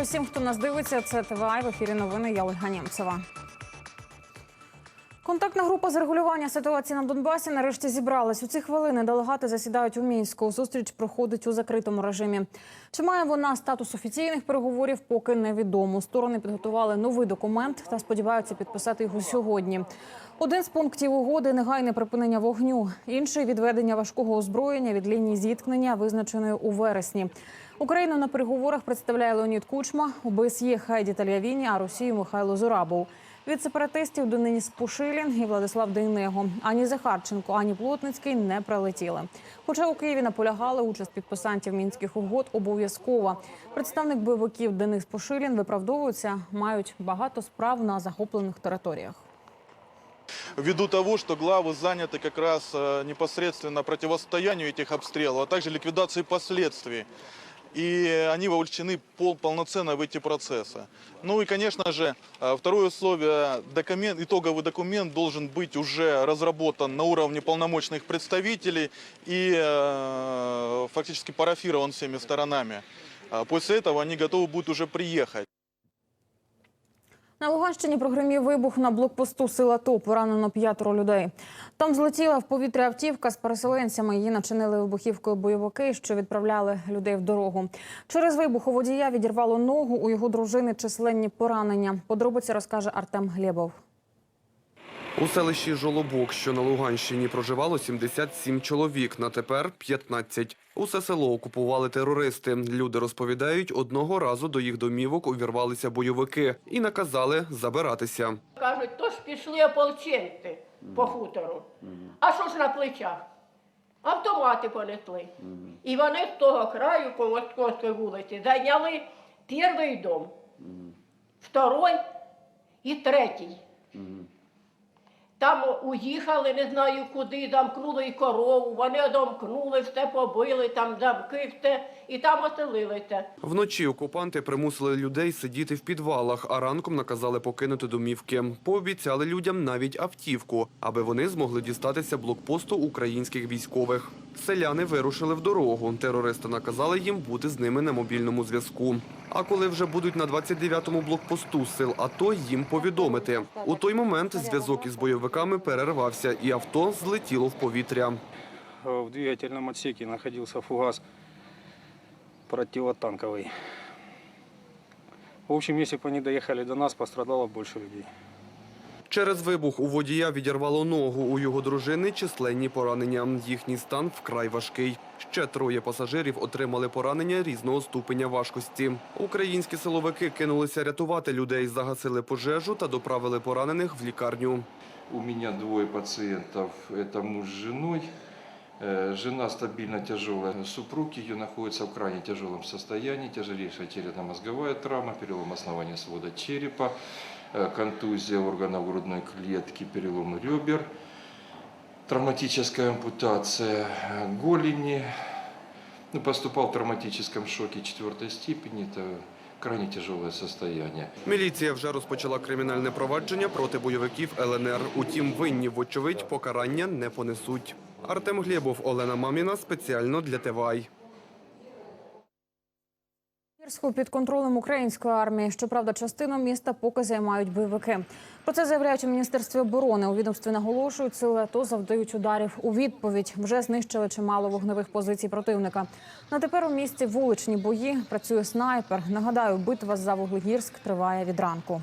вечір усім, хто нас дивиться. Це ТВА в ефірі новини. Я Ольга Нємцева. Контактна група з регулювання ситуації на Донбасі нарешті зібралась. У ці хвилини делегати засідають у мінську. Зустріч проходить у закритому режимі. Чи має вона статус офіційних переговорів, поки невідомо. Сторони підготували новий документ та сподіваються підписати його сьогодні. Один з пунктів угоди негайне припинення вогню, інший відведення важкого озброєння від лінії зіткнення, визначеної у вересні. Україну на переговорах представляє Леонід Кучма, ОБСЄ Хайді Тальявіні, а Росію Михайло Зурабов. Від сепаратистів Денис Пушилін і Владислав Дейнего. Ані Захарченко, ані Плотницький не прилетіли. Хоча у Києві наполягали участь підписантів мінських угод обов'язкова. Представник бойовиків Денис Пушилін виправдовується, мають багато справ на захоплених територіях. ввиду того, что главы заняты как раз э, непосредственно противостоянию этих обстрелов, а также ликвидацией последствий. И они вовлечены пол, полноценно в эти процессы. Ну и, конечно же, э, второе условие, документ, итоговый документ должен быть уже разработан на уровне полномочных представителей и э, фактически парафирован всеми сторонами. А После этого они готовы будут уже приехать. На Луганщині прогримів вибух на блокпосту сила ТО. Поранено п'ятеро людей. Там злетіла в повітря автівка з переселенцями. Її начинили вибухівкою бойовики, що відправляли людей в дорогу. Через вибух у водія відірвало ногу. У його дружини численні поранення. Подробиці розкаже Артем Глєбов. У селищі Жолобок, що на Луганщині, проживало 77 чоловік, на тепер 15. Усе село окупували терористи. Люди розповідають, одного разу до їх домівок увірвалися бойовики і наказали забиратися. Кажуть, то ж пішли ополченці по хутору. А що ж на плечах? Автомати полетли. І вони з того краю, по Московській вулиці, зайняли перший дом, второй і третій. Там уїхали, не знаю куди, замкнули і корову, вони домкнули, все побили, там замки, все, і там оселилися. Вночі окупанти примусили людей сидіти в підвалах, а ранком наказали покинути домівки. Пообіцяли людям навіть автівку, аби вони змогли дістатися блокпосту українських військових. Селяни вирушили в дорогу. Терористи наказали їм бути з ними на мобільному зв'язку. А коли вже будуть на 29-му блокпосту сил АТО, їм повідомити. У той момент зв'язок із бойовиками перервався, і авто злетіло в повітря. В двигательном отсеке находился фугас противотанковый. В общем, если бы они доехали до нас, пострадало больше людей. Через вибух у водія відірвало ногу. У його дружини численні поранення. Їхній стан вкрай важкий. Ще троє пасажирів отримали поранення різного ступеня важкості. Українські силовики кинулися рятувати людей, загасили пожежу та доправили поранених в лікарню. У меня двое пациентов. Это муж с женой. Э, Жена стабильно тяжелая. Супруг ее находится в крайне тяжелом состоянии. Тяжелейшая черепно-мозговая травма, перелом основания свода черепа, э, контузия органов грудной клетки, переломы ребер, травматическая ампутация э, голени. Ну, поступал в травматическом шоке четвертой степени. Это крайне тяжелое состояние. Міліція вже розпочала кримінальне провадження проти бойовиків ЛНР. Утім, винні, вочевидь, покарання не понесуть. Артем Глєбов, Олена Маміна спеціально для ТВАЙ. Гірську під контролем української армії. Щоправда, частину міста поки займають бойовики. Про це заявляють у міністерстві оборони. У відомстві наголошують, сили АТО завдають ударів у відповідь. Вже знищили чимало вогневих позицій противника. На тепер у місті вуличні бої працює снайпер. Нагадаю, битва за Вуглегірськ триває від ранку.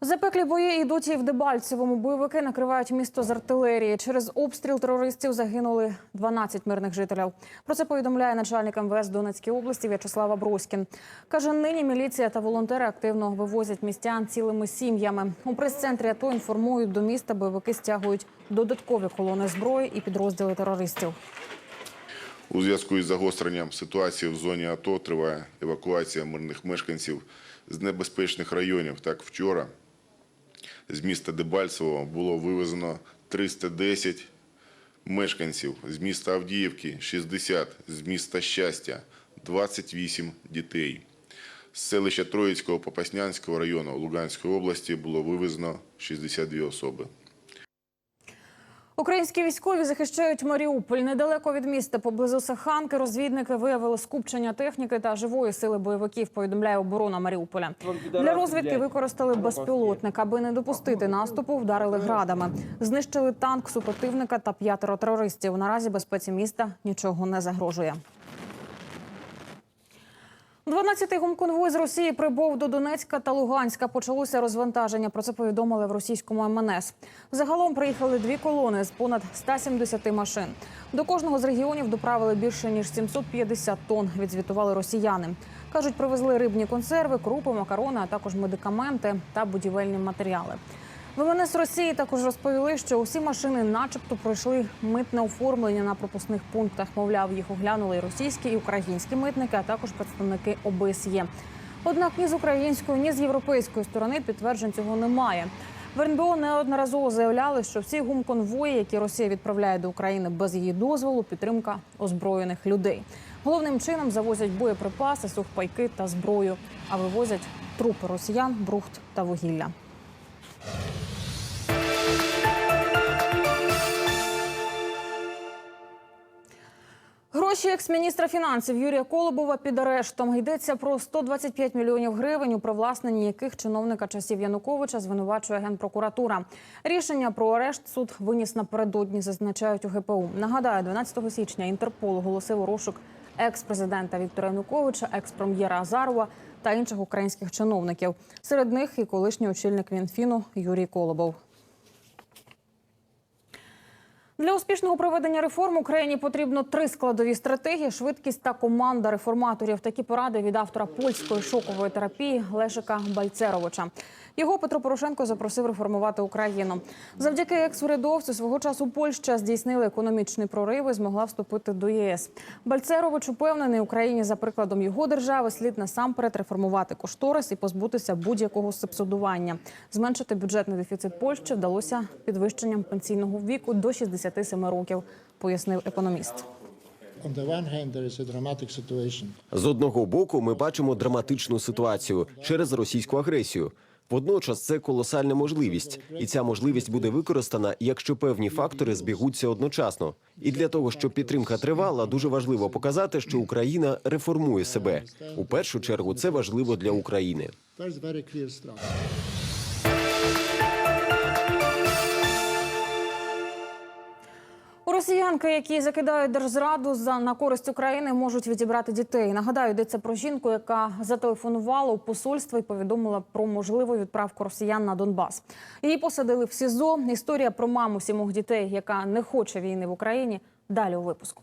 Запеклі бої йдуть і в Дебальцевому. Бойовики накривають місто з артилерії. Через обстріл терористів загинули 12 мирних жителів. Про це повідомляє начальник МВС Донецької області В'ячеслава Броськін. Каже, нині міліція та волонтери активно вивозять містян цілими сім'ями. У прес-центрі АТО інформують, до міста бойовики стягують додаткові колони зброї і підрозділи терористів. У зв'язку із загостренням ситуації в зоні АТО триває евакуація мирних мешканців з небезпечних районів. Так, вчора з міста Дебальцево було вивезено 310 мешканців, з міста Авдіївки – 60, з міста Щастя – 28 дітей. З селища Троїцького Попаснянського району Луганської області було вивезено 62 особи. Українські військові захищають Маріуполь. Недалеко від міста поблизу Саханки розвідники виявили скупчення техніки та живої сили бойовиків. Повідомляє оборона Маріуполя. Для розвідки використали безпілотник, аби не допустити наступу. Вдарили градами. Знищили танк супротивника та п'ятеро терористів. Наразі безпеці міста нічого не загрожує. 12-й гумконвой з Росії прибув до Донецька та Луганська. Почалося розвантаження. Про це повідомили в російському МНС. Загалом приїхали дві колони з понад 170 машин. До кожного з регіонів доправили більше ніж 750 тонн. Відзвітували росіяни. кажуть, привезли рибні консерви, крупи, макарони, а також медикаменти та будівельні матеріали. В МНС Росії також розповіли, що усі машини, начебто, пройшли митне оформлення на пропускних пунктах. Мовляв, їх оглянули російські і українські митники, а також представники ОБСЄ. Однак ні з української, ні з європейської сторони підтверджень цього немає. В РНБО неодноразово заявляли, що всі гумконвої, які Росія відправляє до України без її дозволу, підтримка озброєних людей. Головним чином завозять боєприпаси, сухпайки та зброю, а вивозять трупи росіян, брухт та вугілля. Гроші екс-міністра фінансів Юрія Колобова під арештом. Йдеться про 125 мільйонів гривень, у привласненні яких чиновника часів Януковича звинувачує генпрокуратура. Рішення про арешт суд виніс напередодні, зазначають у ГПУ. Нагадаю, 12 січня Інтерпол оголосив розшук екс-президента Віктора Януковича, екс-прем'єра Азарова та інших українських чиновників. Серед них і колишній очільник Мінфіну Юрій Колобов. Для успішного проведення реформ Україні потрібно три складові стратегії: швидкість та команда реформаторів. Такі поради від автора польської шокової терапії Лешика Бальцеровича. Його Петро Порошенко запросив реформувати Україну. Завдяки екс-урядовцю свого часу Польща здійснила економічний прорив і змогла вступити до ЄС. Бальцерович упевнений, Україні за прикладом його держави слід насамперед реформувати кошторис і позбутися будь-якого субсидування. Зменшити бюджетний дефіцит Польщі вдалося підвищенням пенсійного віку до 67 років, пояснив економіст. З одного боку, ми бачимо драматичну ситуацію через російську агресію. Водночас це колосальна можливість, і ця можливість буде використана, якщо певні фактори збігуться одночасно. І для того, щоб підтримка тривала, дуже важливо показати, що Україна реформує себе. У першу чергу це важливо для України. У росіянки, які закидають держзраду за на користь України, можуть відібрати дітей. Нагадаю, йдеться про жінку, яка зателефонувала у посольство і повідомила про можливу відправку росіян на Донбас. Її посадили в СІЗО. Історія про маму сімох дітей, яка не хоче війни в Україні. Далі у випуску.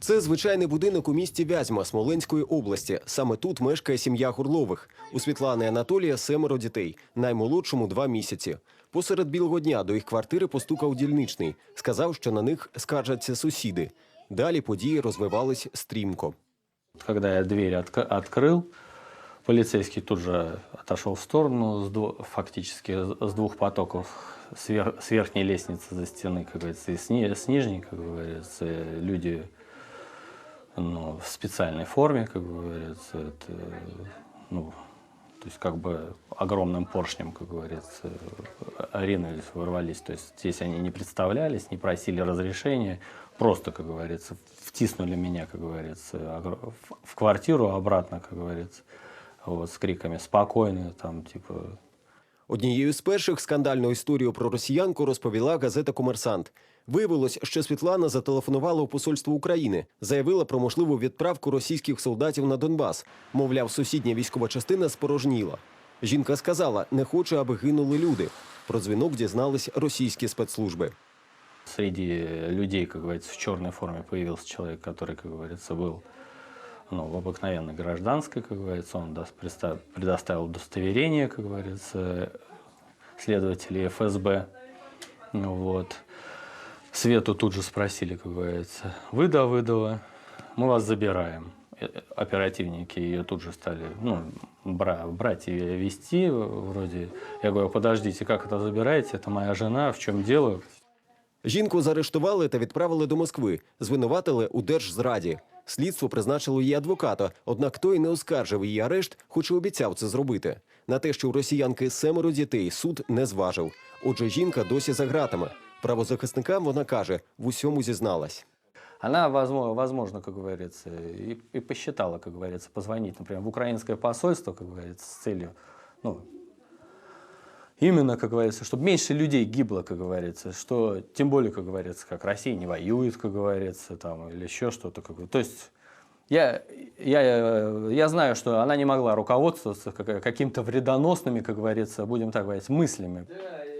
Це звичайний будинок у місті Вязьма Смоленської області. Саме тут мешкає сім'я Гурлових. У Світлани Анатолія семеро дітей, наймолодшому два місяці. Посеред білого дня до їх квартири постукав дільничний. Сказав, що на них скаржаться сусіди. Далі події розвивались стрімко. Когда я дверь отк- открыл, полицейский тут же отошел в сторону, с дво- фактически с с двух потоков, с, вер- с верхней лестницы за стены, как говорится, и с, ни- с нижней, как говорится, люди ну, в специальной форме, как говорится, это, ну, то есть как бы огромным поршнем, как говорится, ринулись, ворвались. То есть здесь они не представлялись, не просили разрешения, просто, как говорится, втиснули меня, как говорится, огр- в- в квартиру обратно, как говорится, вот, с криками «спокойно», там, типа, Однією з перших скандальну історію про росіянку розповіла газета Комерсант. Виявилось, що Світлана зателефонувала у посольство України, заявила про можливу відправку російських солдатів на Донбас. Мовляв, сусідня військова частина спорожніла. Жінка сказала, не хоче, аби гинули люди. Про дзвінок дізнались російські спецслужби. Среди людей, как говорится, в черной форме появился человек, который, как говорится, был ну, в обыкновенной гражданской, как говорится, он дос- предста- предоставил удостоверение, как говорится, следователей ФСБ. Ну Вот. Свету тут же спросили, как говорится, вы да выдала, мы вас забираем. Э, э, Оперативники ее тут же стали ну, бра- брать и вести вроде. Я говорю, подождите, как это забираете? Это моя жена, в чем дело? Жінку заарештували та відправили до Москви. Звинуватили у держзраді. Слідство призначило її адвоката, однак той не оскаржив її арешт, хоч і обіцяв це зробити. На те, що у росіянки семеро дітей, суд не зважив. Отже, жінка досі за ґратами. Правозахисникам вона каже, в усьому зізналась. Она, возможно, возможно, как говорится, и, и посчитала, как говорится, позвонить, например, в украинское посольство, как говорится, с целью, ну, именно, как говорится, чтобы меньше людей гибло, как говорится, что, тем более, как говорится, как Россия не воюет, как говорится, там, или еще что-то. Как, то есть я, я, я знаю, что она не могла руководствоваться как- какими-то вредоносными, как говорится, будем так говорить, мыслями.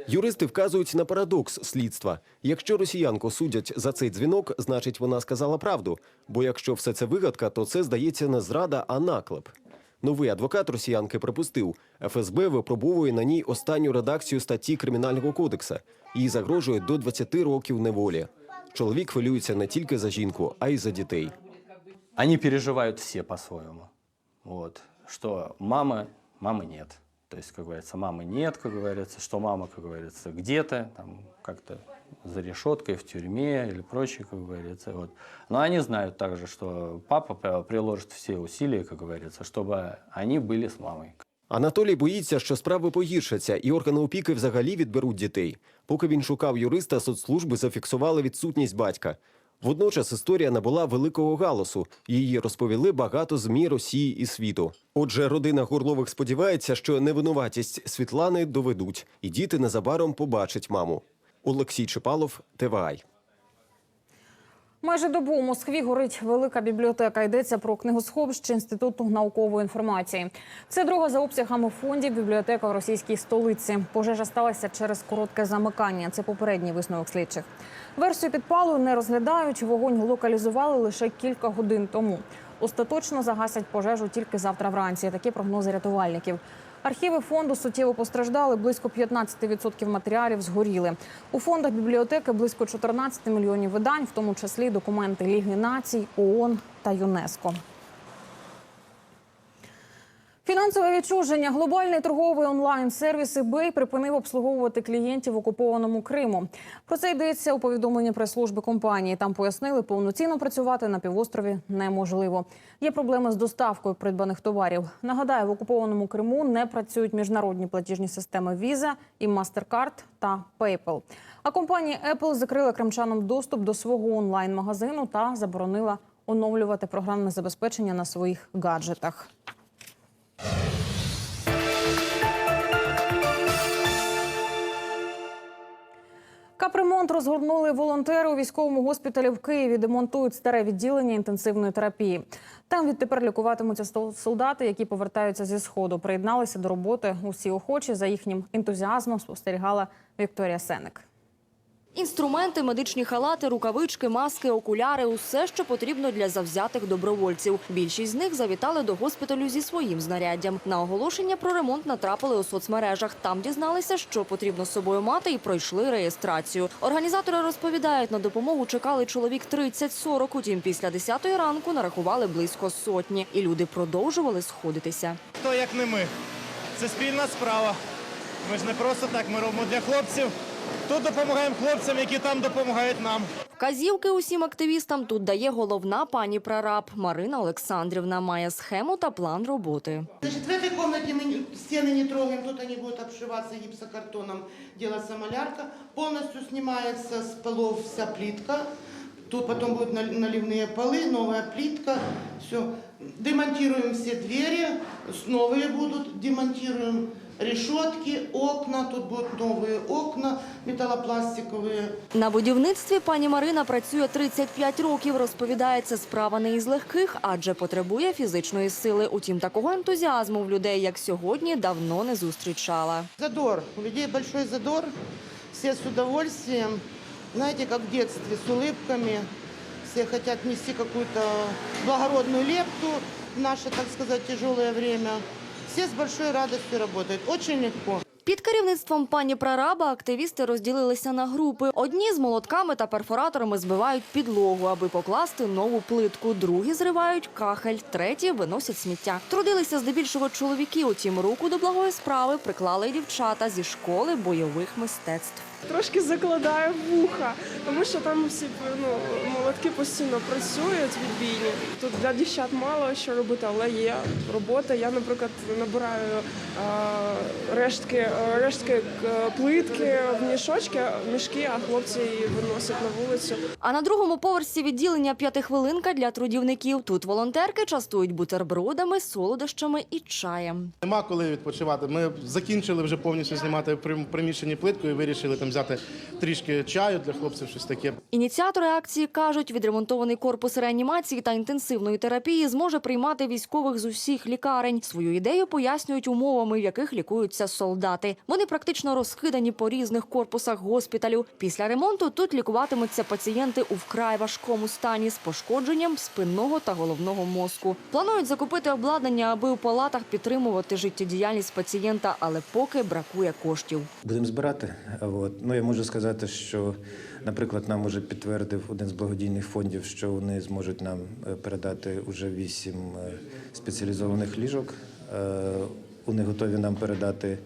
Юристи вказують на парадокс слідства. Якщо росіянку судять за цей дзвінок, значить вона сказала правду. Бо якщо все це вигадка, то це здається не зрада, а наклеп. Новий адвокат росіянки припустив, ФСБ випробовує на ній останню редакцію статті Кримінального кодекса. Їй загрожує до 20 років неволі. Чоловік хвилюється не тільки за жінку, а й за дітей. Они переживают все по-своему. Вот. Что мамы, мамы нет. То есть, как говорится, мамы нет, как говорится, что мама, как говорится, где-то, там, как-то за решеткой, в тюрьме или прочее, как говорится. Вот. Но они знают также, что папа при- приложит все усилия, как говорится, чтобы они были с мамой. Анатолій боїться, що справи погіршаться, і органи опіки взагалі відберуть дітей. Поки він шукав юриста, соцслужби зафіксували відсутність батька. Водночас історія набула великого галасу. Її розповіли багато змі Росії і світу. Отже, родина Горлових сподівається, що невинуватість Світлани доведуть, і діти незабаром побачать маму. Олексій Чепалов, ТВАЙ. Майже добу у Москві горить велика бібліотека. Йдеться про книгосховище Інституту наукової інформації. Це друга за обсягами фондів бібліотека у російській столиці. Пожежа сталася через коротке замикання. Це попередній висновок слідчих. Версію підпалу не розглядають. Вогонь локалізували лише кілька годин тому. Остаточно загасять пожежу тільки завтра вранці. Такі прогнози рятувальників. Архіви фонду суттєво постраждали. Близько 15% матеріалів згоріли. У фондах бібліотеки близько 14 мільйонів видань, в тому числі документи Ліги націй, ООН та ЮНЕСКО. Фінансове відчуження. Глобальний торговий онлайн-сервіс eBay припинив обслуговувати клієнтів в окупованому Криму. Про це йдеться у повідомленні прес-служби компанії. Там пояснили, повноцінно працювати на півострові неможливо. Є проблеми з доставкою придбаних товарів. Нагадаю, в окупованому Криму не працюють міжнародні платіжні системи Visa і MasterCard та PayPal. А компанія Apple закрила кримчанам доступ до свого онлайн-магазину та заборонила оновлювати програмне забезпечення на своїх гаджетах. Капремонт розгорнули волонтери у військовому госпіталі в Києві. Демонтують старе відділення інтенсивної терапії. Там відтепер лікуватимуться солдати, які повертаються зі сходу. Приєдналися до роботи усі охочі. За їхнім ентузіазмом спостерігала Вікторія Сеник. Інструменти, медичні халати, рукавички, маски, окуляри – усе, що потрібно для завзятих добровольців. Більшість з них завітали до госпіталю зі своїм знаряддям. На оголошення про ремонт натрапили у соцмережах. Там дізналися, що потрібно з собою мати і пройшли реєстрацію. Організатори розповідають, на допомогу чекали чоловік 30-40, утім після 10-ї ранку нарахували близько сотні. І люди продовжували сходитися. Хто як не ми. Це спільна справа. Ми ж не просто так, ми робимо для хлопців. Тут допомагаємо хлопцям, які там допомагають нам. Вказівки усім активістам тут дає головна пані прораб Марина Олександрівна. Має схему та план роботи. Значит, в этой комнате мы не- стены не трогаем, тут они будут обшиваться гипсокартоном, делаться малярка. Полностью снимается с полов вся плитка. Тут потом будут наль- наливные полы, новая плитка. Все. Демонтируем все двери, с- новые будут. Демонтируем решетки, окна. Тут будут новые окна металлопластиковые. На будівництві пані Марина працює 35 років. Розповідає, це справа не із легких, адже потребує фізичної сили. Утім, такого ентузіазму в людей, як сьогодні, давно не зустрічала. Задор. У людей большой задор. Все с удовольствием. Знаете, как в детстве, с улыбками. Все хотят нести какую-то благородную лепту в наше, так сказать, тяжелое время. Все с большой радостью работают. Очень легко. Під керівництвом пані прораба активісти розділилися на групи. Одні з молотками та перфораторами збивають підлогу, аби покласти нову плитку. Другі зривають кахель, треті виносять сміття. Трудилися здебільшого чоловіки. Утім, руку до благої справи приклали дівчата зі школи бойових мистецтв. Трошки закладаю вуха, тому що там всі ну, молотки постійно працюють відбійні. Тут для дівчат мало що робити, але є робота. Я, наприклад, набираю а, рештки, рештки е, плитки в мішочки, в мішки, а хлопці її виносять на вулицю. А на другому поверсі відділення п'ятихвилинка для трудівників. Тут волонтерки частують бутербродами, солодощами і чаєм. Нема коли відпочивати. Ми закінчили вже повністю знімати в приміщенні плитку і вирішили там взяти трішки чаю для хлопців, щось таке. Ініціатори акції кажуть, відремонтований корпус реанімації та інтенсивної терапії зможе приймати військових з усіх лікарень. Свою ідею пояснюють умовами, в яких лікуються солдати. Вони практично розкидані по різних корпусах госпіталю. Після ремонту тут лікуватимуться пацієнти у вкрай важкому стані з пошкодженням спинного та головного мозку. Планують закупити обладнання, аби у палатах підтримувати життєдіяльність пацієнта, але поки бракує коштів. Будемо збирати. От. Ну, я можу сказати, що, наприклад, нам уже підтвердив один з благодійних фондів, що вони зможуть нам е, передати уже вісім е, спеціалізованих ліжок. Е, Вони готові нам передати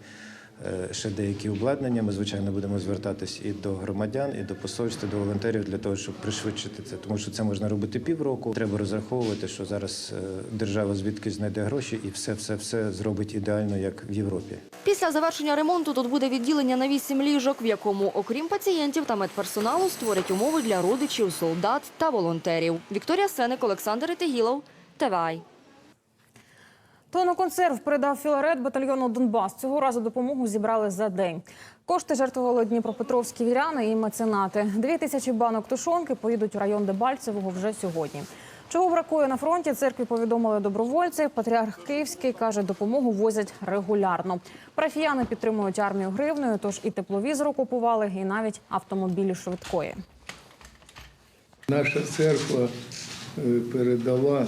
ще деякі обладнання. Ми, звичайно, будемо звертатись і до громадян, і до посольств, і до волонтерів для того, щоб пришвидшити це. Тому що це можна робити півроку. Треба розраховувати, що зараз е, держава звідки знайде гроші і все, все, все зробить ідеально, як в Європі. Після завершення ремонту тут буде відділення на вісім ліжок, в якому, окрім пацієнтів та медперсоналу, створять умови для родичів, солдат та волонтерів. Вікторія Сеник, Олександр Ітегілов, ТВАЙ. Тонну консерв передав Філарет батальйону Донбас. Цього разу допомогу зібрали за день. Кошти жертвували дніпропетровські віряни і меценати. Дві тисячі банок тушонки поїдуть у район Дебальцевого вже сьогодні. Чого бракує на фронті? Церкві повідомили добровольці. Патріарх Київський каже, допомогу возять регулярно. Парафіяни підтримують армію гривною, тож і тепловізор окупували, і навіть автомобілі швидкої. Наша церква е, передала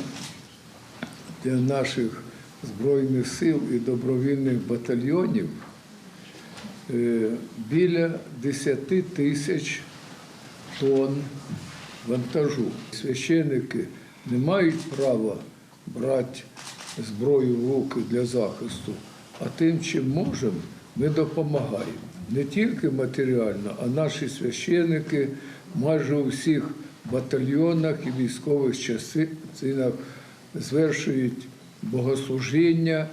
для наших Збройних сил і добровільних батальйонів е, біля 10 тисяч тонн вантажу. Священники не мають права брати зброю в руки для захисту, а тим, чим можемо, ми допомагаємо. Не тільки матеріально, а наші священики майже у всіх батальйонах і військових частинах звершують богослужіння.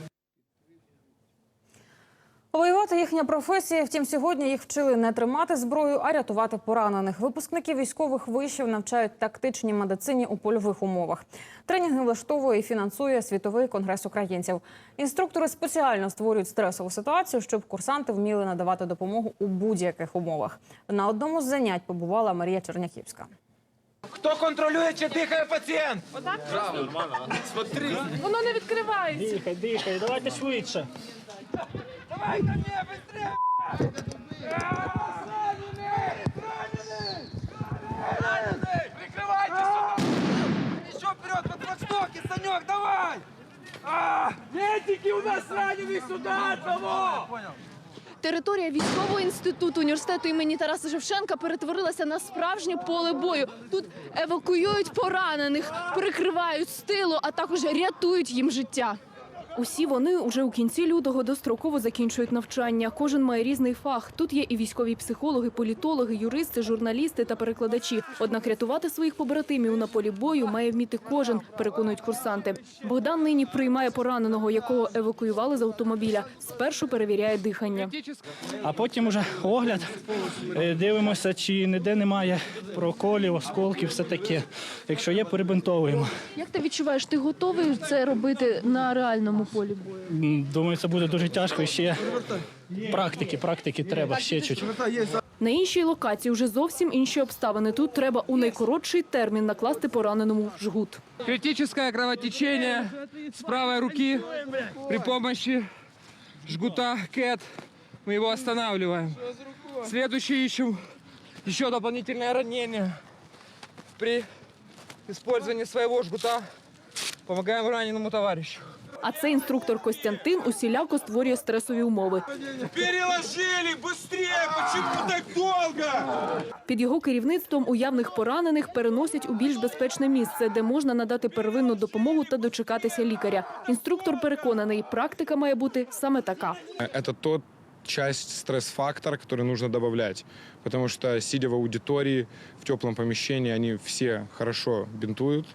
Воювати їхня професія. Втім, сьогодні їх вчили не тримати зброю, а рятувати поранених. Випускники військових вишів навчають тактичній медицині у польових умовах. Тренінги влаштовує і фінансує світовий конгрес українців. Інструктори спеціально створюють стресову ситуацію, щоб курсанти вміли надавати допомогу у будь-яких умовах. На одному з занять побувала Марія Черняхівська. Хто контролює, чи дихає пацієнт? Воно не відкривається. Дихай, дихай, давайте швидше. Давай, ко мне, быстрее! Прикрывайте сюда! Еще вперед, под флагштоки, Санек, давай! Медики у нас раненых сюда, одного! Понял. Територія військового інституту університету імені Тараса Шевченка перетворилася на справжнє поле бою. Тут евакуюють поранених, прикривають з тилу, а також рятують їм життя. Усі вони уже у кінці лютого достроково закінчують навчання. Кожен має різний фах. Тут є і військові психологи, політологи, юристи, журналісти та перекладачі. Однак рятувати своїх побратимів на полі бою має вміти кожен, переконують курсанти. Богдан нині приймає пораненого, якого евакуювали з автомобіля. Спершу перевіряє дихання. А потім уже огляд. Е, Дивимося, чи ніде немає проколів, осколків, все таке. Якщо є, перебинтовуємо. Як ти відчуваєш, ти готовий це робити на реальному полі бою? Думаю, це буде дуже тяжко. Ще практики, практики треба ще чуть. На іншій локації вже зовсім інші обставини. Тут треба у найкоротший термін накласти пораненому жгут. Критическое кровотечение с правой руки при помощи жгута КЭТ. Мы его останавливаем. Следующий ищем еще дополнительное ранение. При использовании своего жгута помогаем раненому товарищу. А це інструктор Костянтин усіляко створює стресові умови. Переложили! Быстрее! Почему так долго? Під його керівництвом уявних поранених переносять у більш безпечне місце, де можна надати первинну допомогу та дочекатися лікаря. Інструктор переконаний, практика має бути саме така. Это тот часть стресс-фактора, который нужно добавлять. Потому что, сидя в аудитории, в теплом помещении, они все хорошо бинтуют,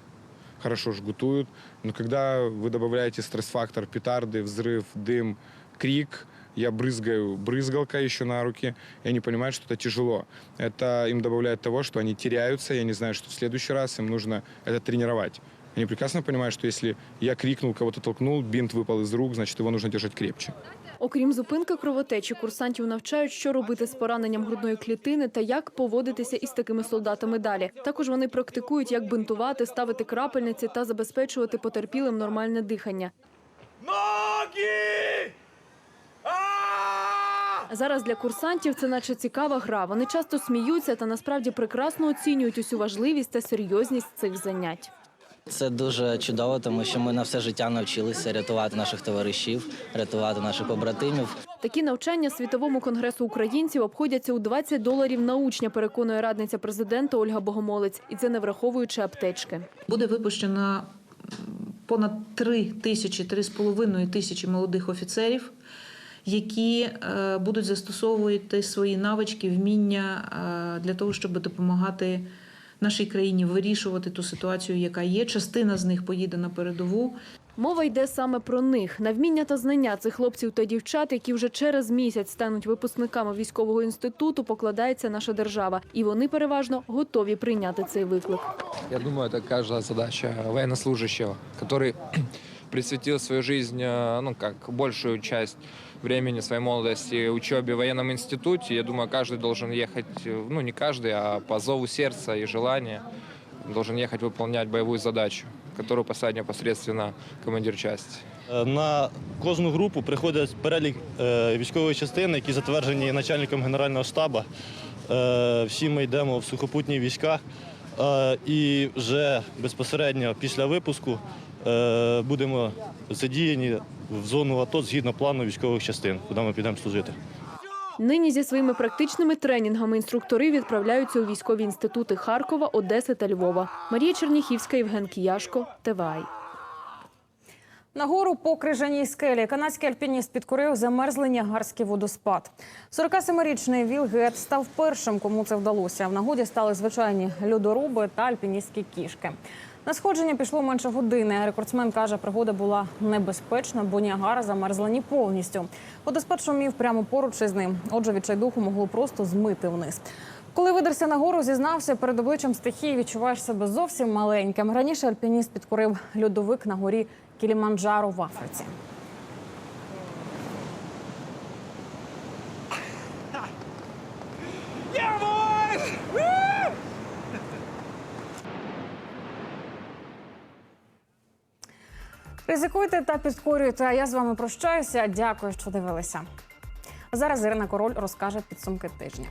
хорошо жгутуют. Но когда вы добавляете стресс-фактор, петарды, взрыв, дым, крик, я брызгаю брызгалкой еще на руки, и они понимают, что это тяжело. Это им добавляет того, что они теряются, и они знают, что в следующий раз им нужно это тренировать. Они прекрасно понимают, что если я крикнул, кого-то толкнул, бинт выпал из рук, значит, его нужно держать крепче. Окрім зупинки кровотечі, курсантів навчають, що робити з пораненням грудної клітини та як поводитися із такими солдатами далі. Також вони практикують, як бинтувати, ставити крапельниці та забезпечувати потерпілим нормальне дихання. Ноги! Зараз для курсантів це наче цікава гра. Вони часто сміються та насправді прекрасно оцінюють усю важливість та серйозність цих занять. Це дуже чудово, тому що ми на все життя навчилися рятувати наших товаришів, рятувати наших побратимів. Такі навчання світовому конгресу українців обходяться у 20 доларів на учня, переконує радниця президента Ольга Богомолець, і це не враховуючи аптечки. Буде випущено понад 3 тисячі, 3,5 тисячі молодих офіцерів, які е, будуть застосовувати свої навички, вміння е, для того, щоб допомагати нашій країні вирішувати ту ситуацію, яка є. Частина з них поїде на передову. Мова йде саме про них на вміння та знання цих хлопців та дівчат, які вже через місяць стануть випускниками військового інституту. Покладається наша держава, і вони переважно готові прийняти цей виклик. Я думаю, это каждая задача военнослужащего, который присвятил свою жизнь, э, ну, как большую часть времени своей молодости учебе в военном институте. Я думаю, каждый должен ехать, э, ну, не каждый, а по зову сердца и желания должен ехать выполнять боевую задачу, которую посадит непосредственно командир части. Е, На кожну групу приходить перелік е, військової частини, які затверджені начальником Генерального штабу. Е, Всі ми йдемо в сухопутні війська. Е, І вже безпосередньо після випуску е, будемо задіяні в зону АТО згідно плану військових частин, куди ми підемо служити. Нині зі своїми практичними тренінгами інструктори відправляються у військові інститути Харкова, Одеси та Львова. Марія Черніхівська, Євген Кияшко, ТВАЙ. Нагору по крижаній скелі канадський альпініст підкорив замерзлий Ніагарський водоспад. 47-річний Віл Гет став першим, кому це вдалося. В нагоді стали звичайні льодоруби та альпіністські кішки. На сходження пішло менше години. Рекордсмен каже, пригода була небезпечна, бо Ніагара замерзла не повністю. Водоспад шумів прямо поруч із ним. Отже, відчайдуху могло просто змити вниз. Коли видерся на гору, зізнався, перед обличчям стихії відчуваєш себе зовсім маленьким. Раніше альпініст підкорив льодовик на горі Кіліманджаро в Африці. Ризикуйте та підкорюйте. А я з вами прощаюся. Дякую, що дивилися. Зараз Ірина Король розкаже підсумки тижня.